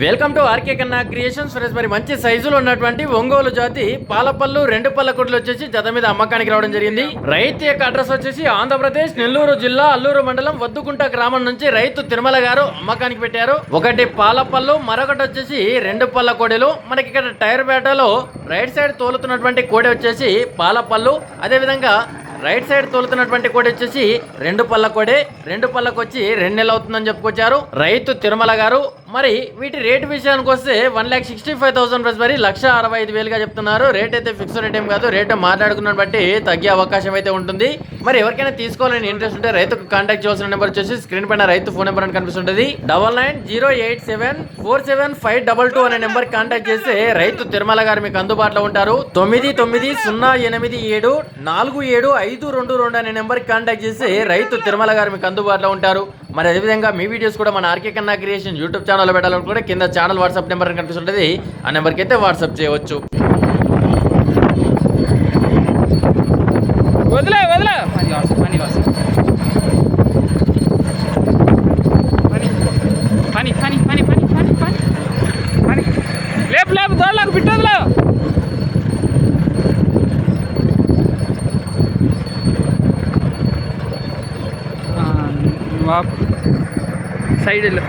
Welcome to RK Kanna creations friends మరి మంచి సైజులో ఉన్నటువంటి ఒంగోలు జాతి పాలపల్లు రెండు పళ్ళ కొట్లు వచ్చేసి జత మీద అమ్మకానికి రావడం జరిగింది. రైతు యొక్క అడ్రస్ వచ్చేసి ఆంధ్రప్రదేశ్ నెల్లూరు జిల్లా అల్లూరు మండలం వద్దుకుంట గ్రామం నుంచి రైతు తిరుమల గారు అమ్మకానికి పెట్టారు. ఒకటి పాలపల్లు మరొకటి వచ్చేసి రెండు పళ్ళ కోడెలు. మనకి ఇక్కడ టైర్ బేటలో రైట్ సైడ్ తోలుతున్నటువంటి కోడి వచ్చేసి పాలపల్లు. అదే విధంగా రైట్ సైడ్ తోలుతున్నటువంటి కోడి వచ్చేసి రెండు పళ్ళ కోడే. రెండు పళ్ళకు వచ్చి రెండు నెలలు అవుతుందని చెప్పుకొచ్చారు. రైతు తిరుమల గారు మరి వీటి రేటు విషయానికి వస్తే one lakh sixty five thousand plus మరి లక్ష అరవై ఐదు వేలుగా చెప్తున్నారు. రేట్ అయితే ఫిక్స్ రేట్ ఏం కాదు. రేటు మాట్లాడుకున్న బట్టి తగ్గే అవకాశం అయితే ఉంటుంది. మరి ఎవరికైనా తీసుకోవాలని ఇంట్రెస్ట్ ఉంటే రైతుకు కాంటాక్ట్ చేయాల్సిన నెంబర్ వచ్చేసి స్క్రీన్ పైన రైతు ఫోన్ నెంబర్ అని కనిపిస్తుంటుంది. Double nine zero eight seven four seven five double two అనే నెంబర్ కాంటాక్ట్ చేస్తే రైతు తిరుమల గారు మీకు అందుబాటులో ఉంటారు. తొమ్మిది తొమ్మిది సున్నా ఎనిమిది ఏడు నాలుగు ఏడు ఐదు రెండు రెండు అనే నెంబర్ కాంటాక్ట్ చేసి రైతు తిరుమల గారు మీకు అందుబాటులో ఉంటారు. మరి అదేవిధంగా మీ వీడియోస్ కూడా మన ఆర్కే కన్నా క్రియేషన్ యూట్యూబ్ ఛానల్లో పెట్టాలని కూడా కింద ఛానల్ వాట్సాప్ నెంబర్ కనిపిస్తుంటుంది. ఆ నెంబర్కి అయితే వాట్సాప్ చేయవచ్చు. వదిలే వదిలే. పని కాదు పని కాదు. పని పని పని పని పని పని పని. లేపు లేపు దోళ్ళకు బిట్టదులే సైడ్ వెళ్ళు